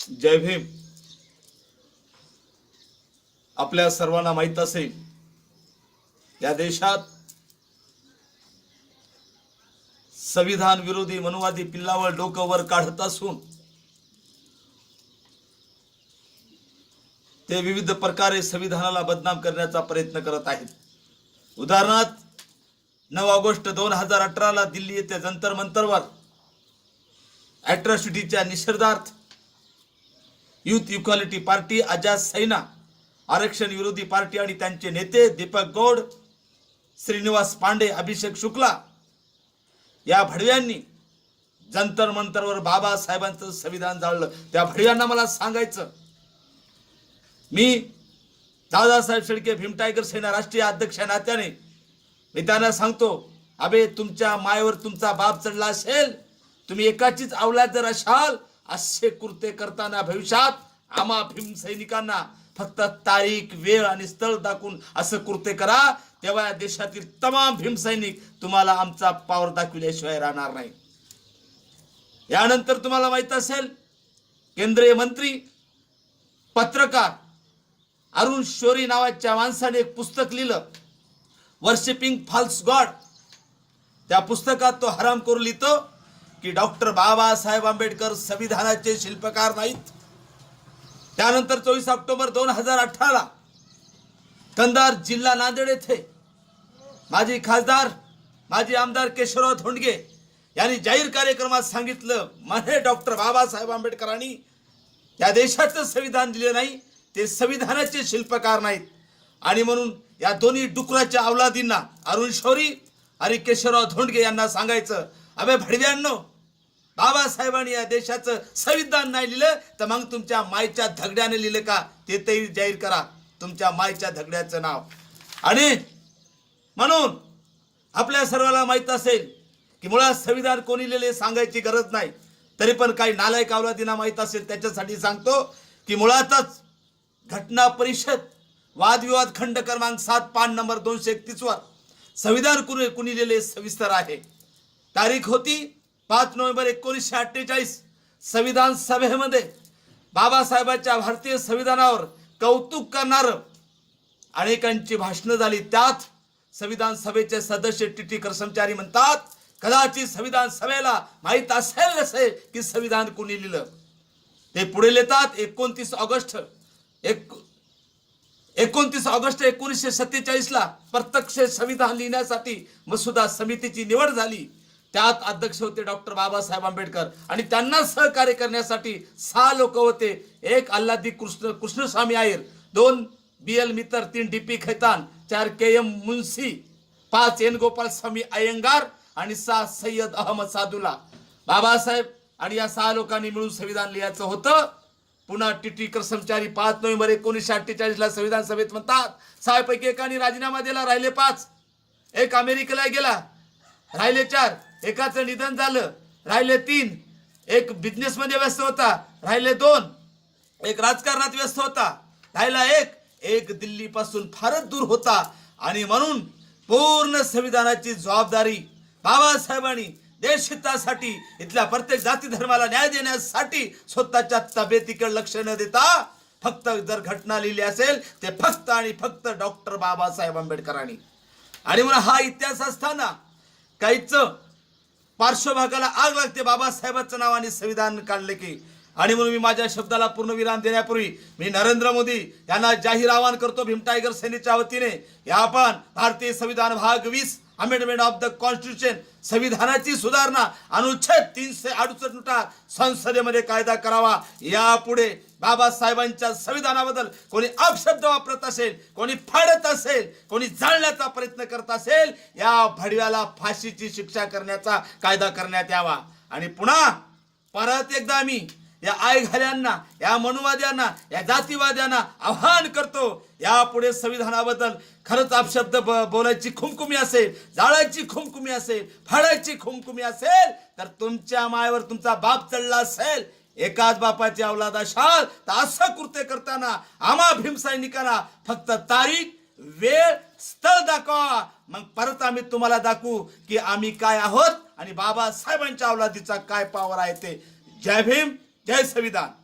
जय भीम. आपल्या सर्वांना माहीत असेल या देशात संविधान विरोधी मनुवादी पिल्लावर डोकं वर काढत असून ते विविध प्रकारे संविधानाला बदनाम करण्याचा प्रयत्न करत आहेत. उदाहरणार्थ नऊ ऑगस्ट दोन हजार अठराला दिल्ली येथे जंतर मंतरवर अॅट्रॉसिटीच्या निषेधार्थ youth equality party Ajaz Saina आरक्षण विरोधी पार्टी आणि त्यांचे नेते दीपक गौड श्रीनिवास पांडे अभिषेक शुक्ला या भडव्यांनी जंतर मंतरवर बाबासाहेबांचं संविधान जाळलं. त्या भडव्यांना मला सांगायचं मी दादासाहेब शेळके भीम टायगर सेना राष्ट्रीय अध्यक्ष नात्याने मी त्यांना सांगतो अबे तुमच्या मायेवर तुमचा बाप चढला असेल तुम्ही एकाचीच अवलाद जर असाल असे कृत्य करताना भविष्यात आम्हा भीमसैनिकांना फक्त तारीख वेळ आणि स्थळ दाखवून असं कृत्य करा तेव्हा या देशातील तमाम भीमसैनिक तुम्हाला आमचा पावर दाखविल्याशिवाय राहणार नाही. यानंतर तुम्हाला माहीत असेल केंद्रीय मंत्री पत्रकार अरुण शोरी नावाच्या माणसाने एक पुस्तक लिहिलं. Worshipping false god. त्या पुस्तकात तो हराम करून लिहितो की डॉक्टर बाबासाहेब आंबेडकर संविधानाचे शिल्पकार नाहीत. त्यानंतर चोवीस ऑक्टोबर दोन हजार अठराला कंधार जिल्हा नांदेड येथे माजी खासदार माजी आमदार केशवराव धोंडगे यांनी जाहीर कार्यक्रमात सांगितलं म्हणे डॉक्टर बाबासाहेब आंबेडकरांनी या देशाचं संविधान दिले नाही ते संविधानाचे शिल्पकार नाहीत. आणि म्हणून या दोन्ही डुकराच्या अवलादींना अरुण शौरी आणि केशवराव धोंडगे यांना सांगायचं अबे भडव्यांनो बाबासाहेबांनी या देशाचं संविधान नाही लिहिलं तर मग तुमच्या मायच्या धगड्याने लिहिलं का? ते तरी जाहीर करा. तुमच्या मायच्या धगड्याचं नाव. आणि म्हणून आपल्या सर्वाला माहीत असेल की मुळात संविधान कोणी लिहिले सांगायची गरज नाही. तरी पण काही नालायक अवलादींना माहीत असेल त्याच्यासाठी सांगतो की मुळातच घटना परिषद वादविवाद खंड क्रमांक सात पान नंबर दोनशे एकतीसवर संविधान कुणी कुणी लिहिले सविस्तर आहे. तारीख होती पाच नोव्हेंबर एकोणीसशे अठ्ठेचाळीस संविधान सभेमध्ये बाबासाहेबांच्या भारतीय संविधानावर कौतुक करणारं अनेकांची भाषणं झाली. त्यात संविधान सभेचे सदस्य टी टी करसमचारी म्हणतात कदाचित संविधान सभेला माहीत असेल नसेल की संविधान कुणी लिहिलं. ते पुढे लिहितात एकोणतीस ऑगस्ट एक एकोणतीस ऑगस्ट एकोणीसशे सत्तेचाळीसला प्रत्यक्ष संविधान लिहिण्यासाठी मसुदा समितीची निवड झाली. त्यात अध्यक्ष होते डॉक्टर बाबासाहेब आंबेडकर. आणि त्यांना सहकार्य करण्यासाठी सहा लोक होते. एक अल्लादी कृष्ण कृष्णस्वामी आयर दोन बी एल मित्र तीन डी पी खैतान चार के एम मुन्सी पाच एन गोपाल स्वामी अयंगार आणि सहा सय्यद अहमद सादुला बाबासाहेब आणि या सहा लोकांनी मिळून संविधान लिहायचं होतं. पुन्हा टीटी कर्मचारी पाच नोव्हेंबर एकोणीसशे अठ्ठेचाळीसला संविधान सभेत म्हणतात सहापैकी एकाने राजीनामा दिला राहिले पाच. एक अमेरिकेला गेला राहिले चार. एकाचं निधन झालं राहिले तीन. एक बिझनेसमध्ये व्यस्त होता राहिले दोन. एक राजकारणात व्यस्त होता राहिला एक. एक दिल्लीपासून फारच दूर होता आणि म्हणून पूर्ण संविधानाची जबाबदारी बाबासाहेबांनी देशहितासाठी इथल्या प्रत्येक जाती धर्माला न्याय देण्यासाठी स्वतःच्या तब्येतीकडे लक्ष न देता फक्त जर घटना लिहिली असेल ते फक्त आणि फक्त डॉक्टर बाबासाहेब आंबेडकरांनी. आणि म्हणून हा इतिहास असताना काहीच पार्श्वभागाला आग लागते. बाबासाहेबांचं नाव आणि संविधान काढले की. आणि म्हणून मी माझ्या शब्दाला पूर्ण विराम देण्यापूर्वी मी नरेंद्र मोदी यांना जाहीर आवाहन करतो. भीम टायगर सेनेच्या वतीने. या आपण भारतीय संविधान भाग वीस अमेंडमेंट ऑफ द कॉन्स्टिट्यूशन संविधानाची सुधारणा अनुच्छेद तीनशे अडुसष्टनुसार संसदेमध्ये कायदा करावा. यापुढे बाबासाहेबांच्या संविधानाबद्दल कोणी अपशब्द वापरत असेल कोणी फाडत असेल कोणी जाळण्याचा प्रयत्न करत असेल या भडव्याला फाशीची शिक्षा करण्याचा कायदा करण्यात यावा. आणि पुन्हा परत एकदा आम्ही या आयघाल्यांना या मनुवाद्यांना या जातीवाद्यांना आव्हान करतो. यापुढे संविधानाबद्दल खरंच अपशब्द ब- बोलायची खुमकुमी असेल जाळायची खुमकुमी असेल फाडायची खुमकुमी असेल तर तुमच्या मायावर तुमचा बाप चढला असेल एकाच बापाची अवलाद असाल तर असं कृत्य करताना आम्हा भीमसैनिकांना फक्त तारीख वेळ स्थळ दाखवा. मग परत आम्ही तुम्हाला दाखवू की आम्ही काय आहोत आणि बाबासाहेबांच्या अवलादीचा काय पावर आहे ते. जय भीम. जय संविधान